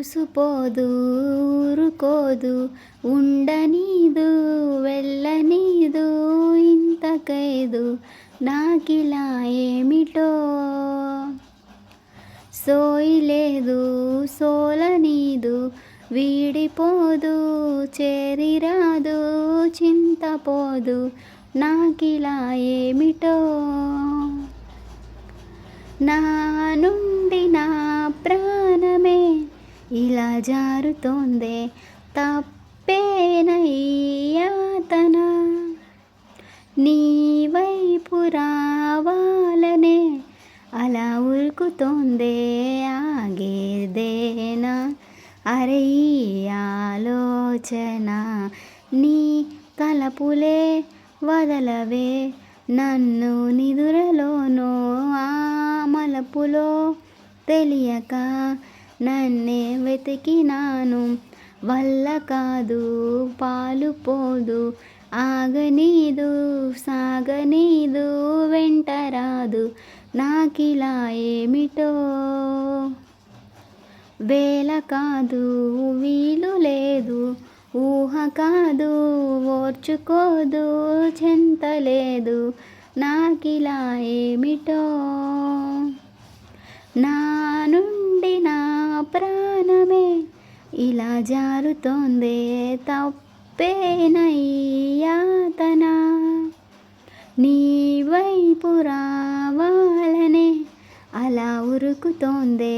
ఊసుపోదు ఊరుకోదు ఉండనీదు వెళ్ళనీదు ఇంతకైదు నాకిలా ఏమిటో? సోయిలేదు సోలనీదు వీడిపోదు చేరిరాదు చింతపోదు నాకిలా ఏమిటో? నా జారుతోందే. తప్పేనయ్యాతన నీ వైపు రావాలనే అలా ఉరుకుతోందే ఆగేదేనా? అరే ఈ ఆలోచన నీ తలపులే వదలవే. నన్ను నిదురలోనో ఆ మలపులో తెలియక నన్నే వెతికినాను. వల్ల కాదు పాలు పోదు. ఆగనీదు సాగనీదు వెంటరాదు నాకిలా ఏమిటో? వేల కాదు వీలు లేదు. ఊహ కాదు ఓర్చుకోదు చింతలేదు నాకిలా ఏమిటో? నా ఇలా జారుతోందే తప్పేనయ్యాతన నీ వైపు రావాలనే అలా ఉరుకుతోందే